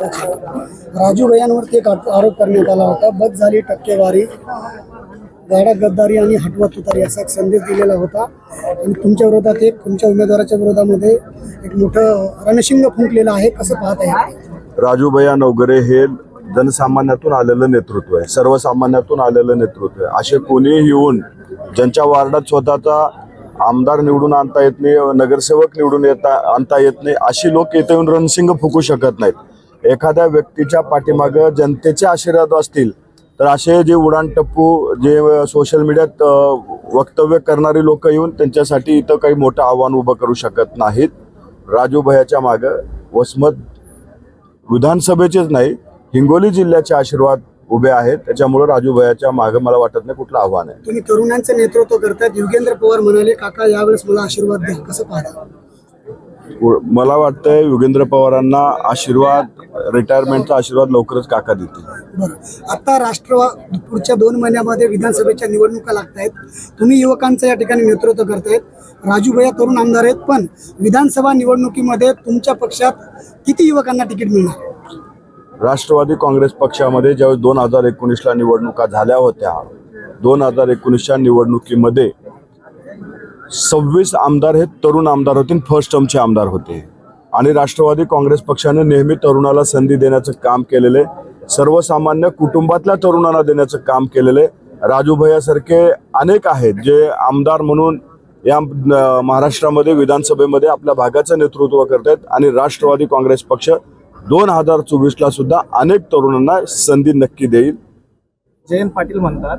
पक्षाचे राजू भैयांवरती एक आरोप करण्यात आला होता. बद झाली टक्केवारी गाडा गद्दारी आणि हटवा तुतारी असा एक संदेश दिलेला होता. आणि तुमच्या विरोधात एक तुमच्या उमेदवाराच्या विरोधामध्ये एक मोठं रणशिंग फुंकलेलं आहे. कसं पाहत आहे? राजूभैया नवगरे हे जनसामान्यातून आलेलं नेतृत्व आहे. सर्वसामान्यातून आलेलं नेतृत्व आहे. असे कोणीही येऊन ज्यांच्या वार्डात स्वतःचा आमदार निवडून आणता येत नाही नगरसेवक निवडून येता आणता येत नाही अशी लोक येथे येऊन रणसिंग फुकू शकत नाहीत. एखाद्या व्यक्तीच्या पाठीमागं जनतेचे आशीर्वाद असतील तर असे जे उडाण टप्पू जे सोशल मीडियात वक्तव्य करणारी लोक येऊन त्यांच्यासाठी इथं काही मोठं आव्हान उभं करू शकत नाहीत. राजूभयाच्या मागं वसमत विधानसभेचेच नाही हिंगोली जिल्ह्याचे आशीर्वाद उभे आहेत. त्याच्यामुळे राजूभयाच्या मागं मला वाटत नाही कुठलं आव्हान आहे. तुम्ही तरुणांचं नेतृत्व करतायत युगेंद्र पवार म्हणाले काका यावेळेस मला आशीर्वाद द्या. कसं पाहता मला वाटतंय योगेंद्र पवारांना आशीर्वाद रिटायरमेंटचा आशीर्वाद लवकरच काका देतील. बरं. आता राष्ट्रवा पुढच्या दोन महिन्यामध्ये विधानसभेच्या निवडणुका लागत आहेत. तुम्ही युवकांचं या ठिकाणी नेतृत्व करतायत. राजूभैया तरुण आमदार आहेत पण विधानसभा निवडणुकीमध्ये तुमच्या पक्षात किती युवकांना तिकीट मिळणार? राष्ट्रवादी काँग्रेस पक्षामध्ये ज्यावेळेस दोन हजार एकोणीसला निवडणुका झाल्या होत्या दोन हजार एकोणीसच्या निवडणुकीमध्ये सव्वीस आमदार हे तरुण आमदार होते फर्स्ट टर्मचे आमदार होते. आणि राष्ट्रवादी काँग्रेस पक्षाने नेहमी तरुणाला संधी देण्याचं काम केलेले सर्वसामान्य कुटुंबातल्या तरुणांना देण्याचं काम केलेलं आहे राजूभैयासारखे अनेक आहेत जे आमदार म्हणून या महाराष्ट्रामध्ये विधानसभेमध्ये आपल्या भागाचं नेतृत्व करत आहेत आणि राष्ट्रवादी काँग्रेस पक्ष दोन हजार चोवीसला सुद्धा अनेक तरुणांना संधी नक्की देईल. जयंत पाटील म्हणतात